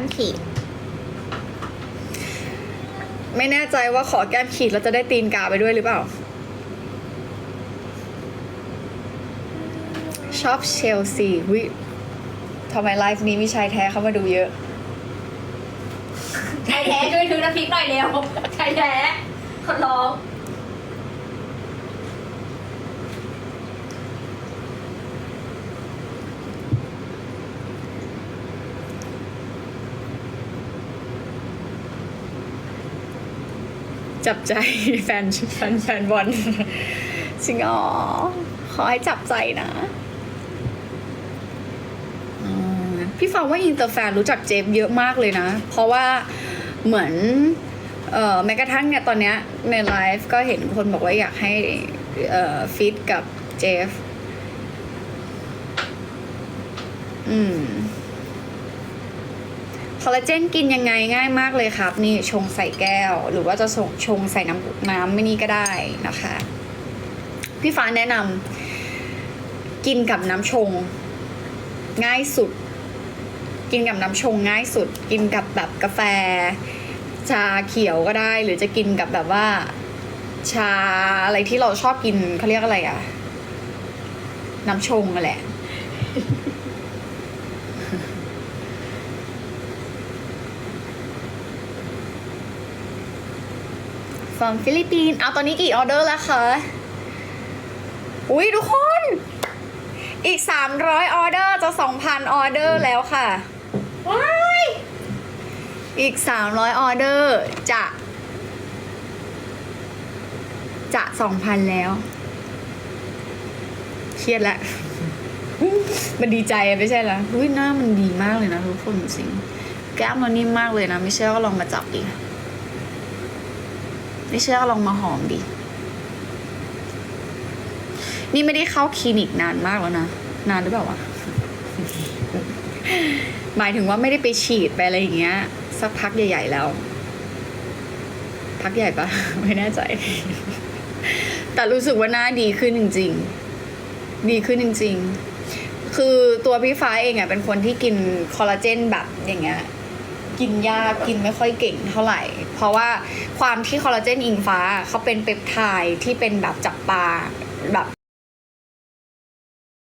มขีด ไม่แน่ใจว่าขอแก้มขีดแล้วจะได้ตีนกาไปด้วยหรือเปล่า ชอบเชลซีวิทำไมไลฟ์นี้มีชายแท้เข้ามาดูเยอะ ชายแท้ช่วยถือน้ำพริกหน่อยเร็วชายแท้ขอร้อง จับใจแฟนแฟนแฟนบอลจริงอ๋อขอให้จับใจนะพี่ฟังว่าอินเตอร์แฟนรู้จักเจฟเยอะมากเลยนะ เพราะว่าเหมือนเอ่อแม้กระทั่งเนี่ยตอนเนี้ยในไลฟ์ก็เห็นคนบอกว่าอยากให้เอ่อฟิตกับเจฟอืม อลลาเจนกินยังไงง่ายมากเลยครับ นี่ชงใส่แก้ว หรือว่าจะชงชงใส่น้ำน้ำไม่นี่ก็ได้นะคะ พี่ฟ้าแนะนำกินกับน้ำชง ง่ายสุด กินกับน้ำชงง่ายสุด กินกับแบบกาแฟ ชาเขียวก็ได้ หรือจะกินกับแบบว่า ชาอะไรที่เราชอบกินเขาเรียกอะไรอะน้ำชงอะแหละ from ฟิลิปปินส์เอาตอนนี้กี่ออเดอร์แล้วคะอุ้ยทุกคน อีก 300 ออเดอร์จะ 2,000 ออเดอร์แล้วค่ะว้ายอีก 300 ออเดอร์จะ จะ 2,000 แล้ว เครียดแล้วมันดีใจอะไม่ใช่เหรออุ้ยหน้ามันดีมากเลยนะทุกคนจริงๆแก้มเรานิ่มมากเลยนะ ไม่เชื่อก็ลองมาจับดิ ไม่เชื่อก็ลองมาหอมดิ นี่ไม่ได้เข้าคลินิกนานมากแล้วนะ นานหรือเปล่าวะ หมายถึงว่าไม่ได้ไปฉีดไปอะไรอย่างเงี้ย สักพักใหญ่ ๆ แล้ว พักใหญ่ปะไม่แน่ใจ แต่รู้สึกว่าหน้าดีขึ้นจริง ๆ ดีขึ้นจริง ๆ คือตัวพี่ฟ้าเองอะเป็นคนที่กินคอลลาเจนแบบอย่างเงี้ย กินยากกินไม่ค่อยเก่งเท่าไหร่ เพราะว่าความที่คอลลาเจนอิงฟ้าเขาเป็นเปปไทด์ที่เป็นแบบจากปลาแบบ